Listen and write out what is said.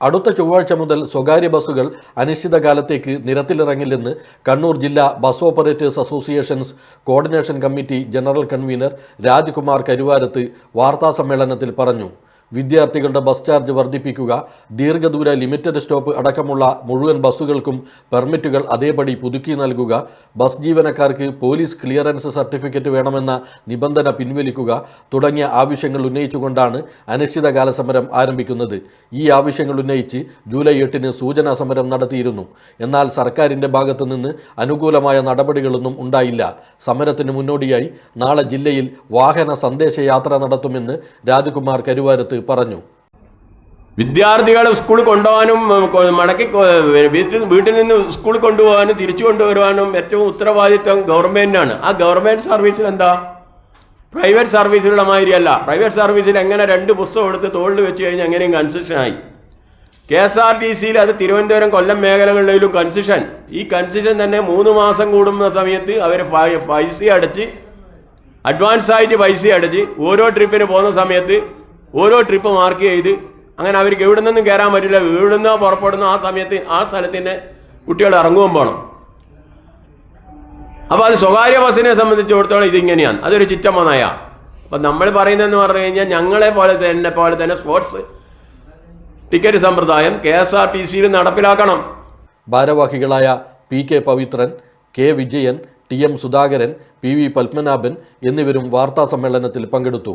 അടുത്ത ചൊവ്വാഴ്ച മുതൽ സ്വകാര്യ ബസ്സുകൾ അനിശ്ചിതകാലത്തേക്ക് നിരത്തിലിറങ്ങില്ലെന്ന് കണ്ണൂർ ജില്ലാ bus operators associations coordination committee general convener Rajkumar Karuvarath വാർത്താസമ്മേളനത്തിൽ പറഞ്ഞു. വിദ്യാർത്ഥികളുടെ ബസ് ചാർജ് വർദ്ധിപ്പിക്കുക ദീർഘദൂര ലിമിറ്റഡ് സ്റ്റോപ്പ് അടക്കമുള്ള മുഴുവൻ ബസ്സുകൾക്കും പെർമിറ്റുകൾ അതേപടി പുതുക്കി നൽകുക ബസ് ജീവനക്കാർക്ക് പോലീസ് ക്ലിയറൻസ് സർട്ടിഫിക്കറ്റ് വേണമെന്ന നിബന്ധന പിൻവലിക്കുക തുടങ്ങിയ ആവശ്യങ്ങൾ ഉന്നയിച്ചുകൊണ്ടാണ് അനിശ്ചിതകാല സമരം ആരംഭിക്കുന്നത്. ഈ ആവശ്യങ്ങൾ ഉന്നയിച്ച് ജൂലൈ എട്ടിന് സൂചനാ സമരം നടത്തിയിരുന്നു. എന്നാൽ സർക്കാരിന്റെ ഭാഗത്തുനിന്ന് അനുകൂലമായ നടപടികളൊന്നും ഉണ്ടായില്ല. സമരത്തിന് മുന്നോടിയായി നാളെ ജില്ലയിൽ വാഹന സന്ദേശയാത്ര നടത്തുമെന്ന് രാജകുമാർ കരുവാരത്ത് പറഞ്ഞു. വിദ്യാർത്ഥികളെ സ്കൂളിൽ കൊണ്ടുപോകാനും മടക്കി വീട്ടിൽ വീട്ടിൽ നിന്ന് സ്കൂളിൽ കൊണ്ടുപോകാനും തിരിച്ചു കൊണ്ടുവരുവാനും ഏറ്റവും ഉത്തരവാദിത്വം ഗവൺമെന്റിനാണ് ആ ഗവൺമെന്റ് സർവീസിൽ എന്താ? പ്രൈവറ്റ് സർവീസിലുള്ള മാതിരിയല്ല. പ്രൈവറ്റ് സർവീസിൽ എങ്ങനെ രണ്ട് പുസ്തകം എടുത്ത് തോളിൽ വെച്ച് കഴിഞ്ഞാൽ എങ്ങനെയും ആയി. കെ എസ് ആർ ടി സിയിൽ അത് തിരുവനന്തപുരം കൊല്ലം മേഖലകളിലും കൺസെഷൻ ഈ കൺസെഷൻ തന്നെ മൂന്ന് മാസം കൂടുന്ന സമയത്ത് അവർ പൈസ അടച്ച് അഡ്വാൻസ് ആയിട്ട് പൈസ അടച്ച് ഓരോ ട്രിപ്പിന് പോകുന്ന സമയത്ത് ഓരോ ട്രിപ്പ് മാർക്ക് ചെയ്ത് അങ്ങനെ അവർക്ക് എവിടെ നിന്നും കയറാൻ പറ്റില്ല എവിടെ നിന്നോ പുറപ്പെടുന്ന ആ സമയത്ത് ആ സ്ഥലത്തിന്റെ കുട്ടികൾ ഇറങ്ങുകയും പോകണം അപ്പോൾ അത് സ്വകാര്യ ബസ്സിനെ സംബന്ധിച്ചിടത്തോളം ഇതിങ്ങനെയാണ്. അതൊരു ചിറ്റമ്മ നയ. അപ്പം നമ്മൾ പറയുന്നതെന്ന് പറഞ്ഞു കഴിഞ്ഞാൽ ഞങ്ങളെ പോലെ തന്നെ പോലെ തന്നെ സ്പോർട്സ് ടിക്കറ്റ് സമ്പ്രദായം കെ എസ് ആർ ടി സിയിൽ നടപ്പിലാക്കണം. ഭാരവാഹികളായ P K Pavithran K Vijayan T M Sudhakaran P V Padmanabhan എന്നിവരും വാർത്താ സമ്മേളനത്തിൽ പങ്കെടുത്തു.